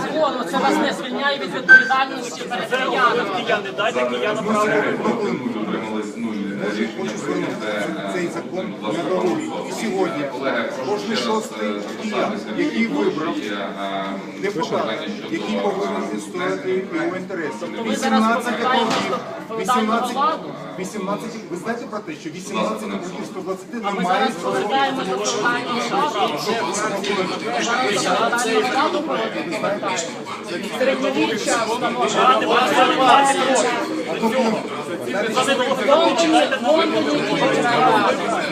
закону, це вас не звільняє від відповідальності перед киянами. Кияни, дайте киянам право. Хочу звернути. Цей закон Будь ласка, на дорогу. І сьогодні кожен шостий е, киян, який вибрав е, депутат, який е, повинен відстояти його інтереси. Тобто ви зараз 18 повертаєте округів, феодальну 18, владу? 18, ви знаєте про те, що 18 округів 120 не має. Середньовіччя встановлено. Лондоні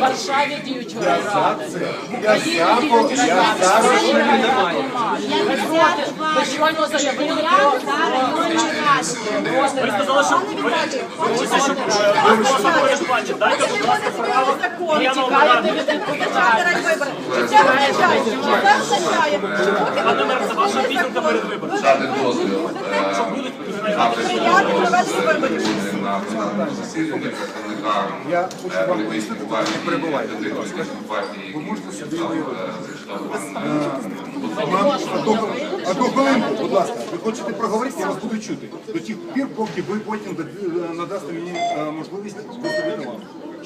Варшаві діють райради, в Україні Я діють райради, в Росії немає. Ви проти, ви щойно заявили про проти Бачите, дайте, будь ласка, право. киянам Тікаєте від відповідальності. Що що Пане мер, це ваша обіцянка перед виборами. Дати дозвіл е, мати Прийняти проведення виборів. на пленарному засіданні представника Я е, ласка. Ви можете собі е, е, одну, хвилинку, будь ласка. Ви хочете проговорити, я вас буду чути. До тих пір, поки ви потім надасте мені е, можливість виступити вам.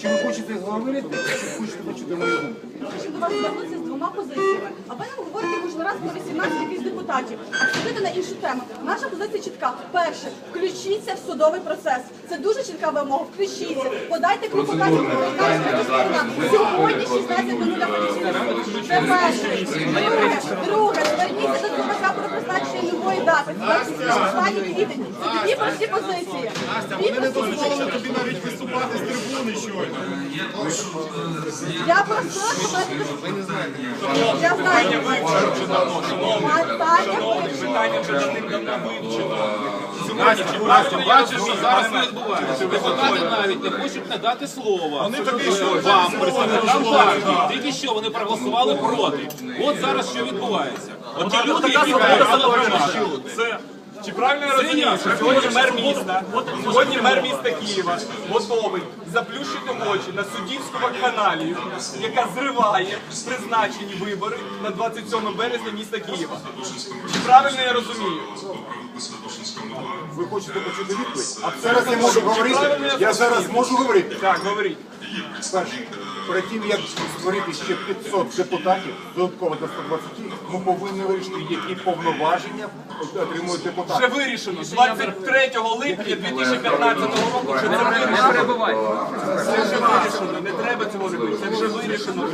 Чи ви хочете говорити, чи хочете почути мою думку? Двома позиціями. А ви нам говорите кожен раз про 18 якихось депутатів. Абсолютно на іншу тему. Наша позиція чітка. Перше, включіться в судовий процес. Це дуже чітка вимога. Включіться. Подайте клопотання про сьогодні 16 минут Це перше. Друге, друге, зверніться до ЦВК про призначення нової дати. 26 квітень. Це дві прості позиції. Дві прості тобі навіть виступати з трибуни щойно. Я просила, Я знаю. Питання вже давним-давно вивчено. Настя, бачиш, що зараз не відбувається. Депутати навіть не хочуть надати слова Е, вам, представникам партії. Тільки що вони проголосували проти. От зараз що відбувається. От ті люди, які проголосували. слова. Чи правильно я розумію, що сьогодні мер міста, сьогодні мер міста Києва готовий заплющити очі на суддівську вакханалію, яка зриває призначені вибори на 27 березня міста Києва. Чи правильно я розумію? Ви хочете почути відповідь? А зараз я можу говорити. Я зараз можу говорити. Так, говоріть. Перше, перед тим як створити ще 500 депутатів, додатково до 120, ми повинні вирішити, які повноваження отримують депутати. Вже вирішено 23 липня 2015 року, що це вирішено. Це вже вирішено, не треба цього робити. Це вже вирішено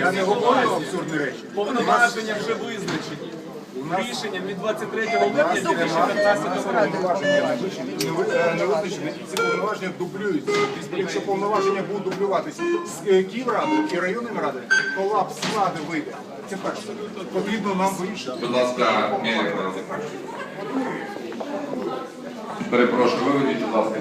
Я не говорю абсурдні речі. Повноваження вже визначені. Рішенням від 23 липня 2015 року. Не е, визначені, і ці повноваження дублюються. Якщо повноваження будуть дублюватися з е, Київрадою і районними радами, колапс влади вийде. Це перше. Потрібно нам вирішити. Будь ласка, Мельник. Перепрошую, виведіть, будь ласка,